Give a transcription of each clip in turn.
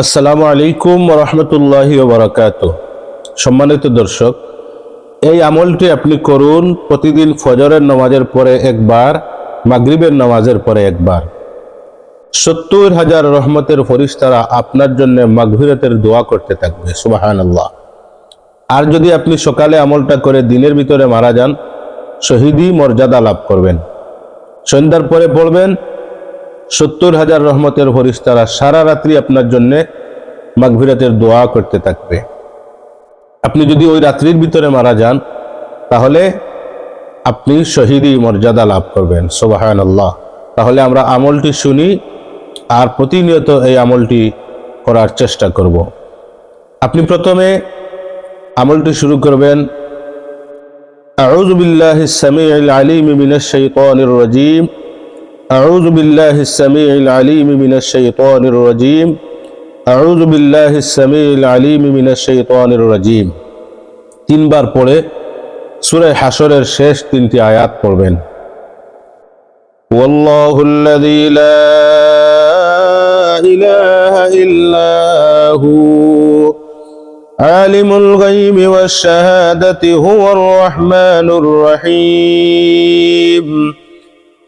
আসসালামু আলাইকুম রহমতুল্লাহি বারাকাত সম্মানিত দর্শক, এই আমলটি আপনি করুন প্রতিদিন ফজরের নামাজের পরে একবার, মাগরিবের নামাজের পরে একবার। সত্তর হাজার রহমতের ফরিস্তারা আপনার জন্য মাগভিরতের দোয়া করতে থাকবে সুবাহান আল্লাহ আর যদি আপনি সকালে আমলটা করে দিনের ভিতরে মারা যান শহীদি মর্যাদা লাভ করবেন। সন্ধ্যার পরে পড়বেন সত্তর হাজার রহমতের ফরিস্তারা সারা রাত্রি আপনার জন্যে মাঘভিরাতের দোয়া করতে থাকবে। আপনি যদি ওই রাত্রির ভিতরে মারা যান, তাহলে আপনি শহীদই মর্যাদা লাভ করবেন সোবাহান আল্লাহ তাহলে আমরা আমলটি শুনি, আর প্রতিনিয়ত এই আমলটি করার চেষ্টা করব। আপনি প্রথমে আমলটি শুরু করবেন আউজুবিল্লাহ সামি আলিম মিনাশ শৈতানির أعوذ بالله السميع العليم من الشيطان الرجيم أعوذ بالله السميع العليم من الشيطان الرجيم তিনবার পড়ে সূরা হাশরের শেষ তিনটি আয়াত পড়বেন والله الذي لا إله إلا هو عالم الغيب والشهادة هو الرحمن الرحيم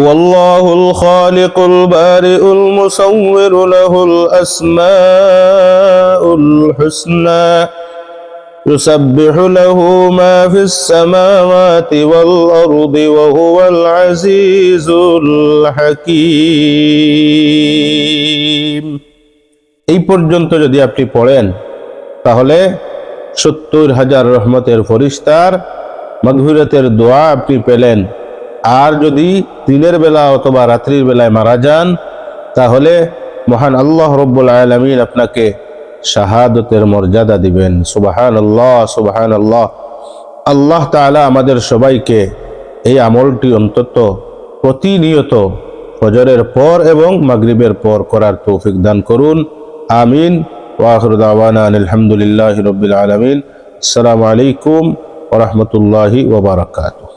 والله الخالق البارئ المصور له الأسماء الحسنى يسبح له ما في السماوات والأرض وهو العزيز الحكيم এই পর্যন্ত যদি আপনি পড়েন তাহলে সত্তর হাজার রহমতের ফরিস্তার মগভীরতের দোয়া আপনি পেলেন আর যদি দিনের বেলা অথবা রাত্রির বেলায় মারা যান, তাহলে মহান আল্লাহ রব্বুল আলমিন আপনাকে শাহাদতের মর্যাদা দিবেন। সুবাহান আল্লাহ সুবাহান আল্লাহ আল্লাহ তালা আমাদের সবাইকে এই আমলটি অন্তত প্রতিনিয়ত ফজরের পর এবং মাগরিবের পর করার তৌফিক দান করুন। আমিন। ওয়াহর দাওয়ানা আলহামদুলিল্লাহ রবিল আলমিন। আসসালামু আলাইকুম ওরহমতুল্লাহি ওবরাকাতুহ